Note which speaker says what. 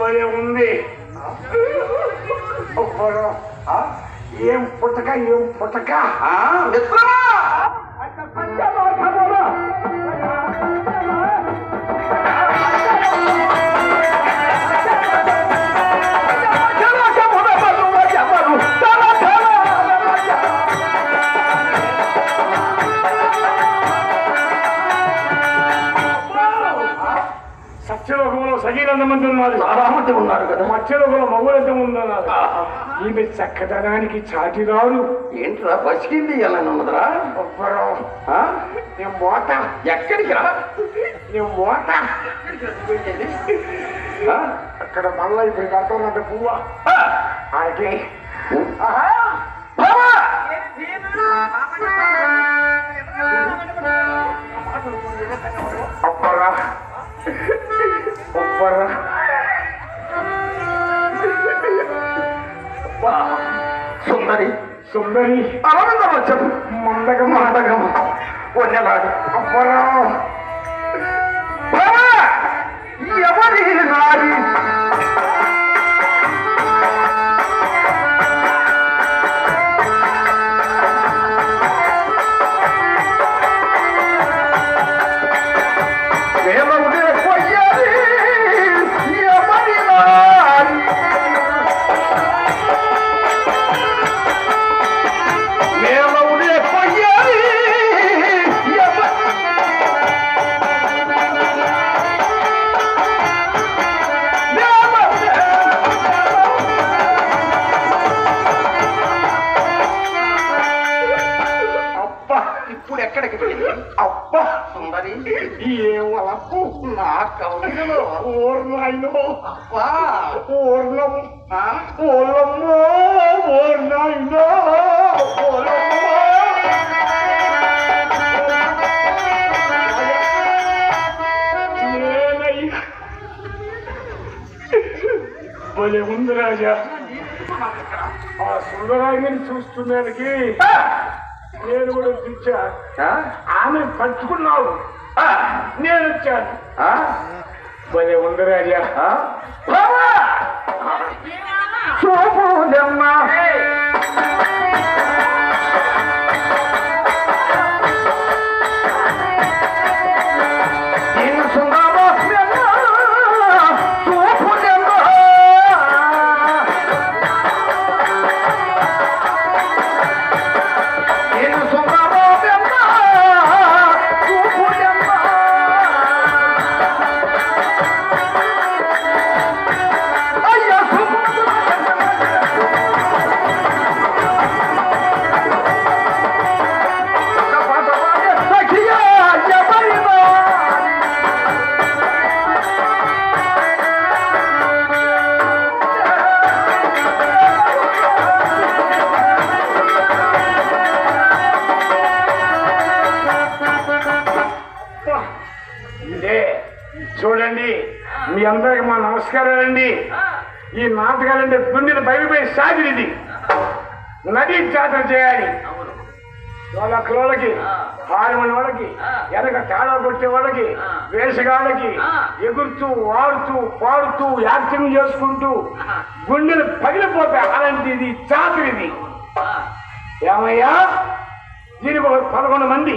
Speaker 1: భలే ఉంది. ఏం పుట్టక ఏం పుట్టక
Speaker 2: మిత్ర? మిత్రమా
Speaker 1: సత్యలోకంలో సగీనంత మంది ఉన్నారు.
Speaker 2: చాలా మంది ఉన్నారు కదా.
Speaker 1: మత్స్యలోకంలో మగులు ఎంత మంది ఉన్నారు? ఈమె చక్కదనానికి చాటి రారు
Speaker 2: ఏంట్రా బసికింది ఎలా ఉన్నదిరా
Speaker 1: ఒబ్బరం? నేను మోత
Speaker 2: ఎక్కడికి రా?
Speaker 1: నేను మోత? అక్కడ మళ్ళా ఇప్పుడు కడుతున్నట్టు పువ్వ?
Speaker 2: ఆ.
Speaker 1: ఆయనకి
Speaker 2: సుందరి
Speaker 1: సుందరి
Speaker 2: ఆనందం చెప్పు
Speaker 1: మందగ
Speaker 2: మాటగం వన్నెలాడు ఇప్పుడు ఎక్కడికి వెళ్ళి అబ్బా సుందరి
Speaker 1: ఏం వలపు
Speaker 2: నా అబ్బా.
Speaker 1: భలే ఉంది రాజా. ఆ సుందరాయిని చూస్తున్నానికి నేను కూడా
Speaker 2: ఆ?
Speaker 1: ఆమె పంచుకున్నావు
Speaker 2: ఆ?
Speaker 1: నేను వచ్చాను
Speaker 2: ఆ?
Speaker 1: భలే ఉంది రాజా
Speaker 2: ఆ? బావా! చూపుదమ్మా నిన్ను
Speaker 1: అందరికి మా నమస్కారాలండి ఈ నాటకాలంటే గుండెని బయలుపోయి సాగిరి ఇది. నది జాతర చేయాలి. వాళ్ళ వాళ్ళకి హారమని వాళ్ళకి వెనక తాళా కొట్టే వాళ్ళకి వేషగాళ్ళకి ఎగురుతూ వాడుతూ పాడుతూ యాక్టింగ్ చేసుకుంటూ గుండెలు పగిలిపోతాయి అలాంటి ఇది. జాతర ఇది ఏమయ్యా? దీనికి ఒక పదకొండు మంది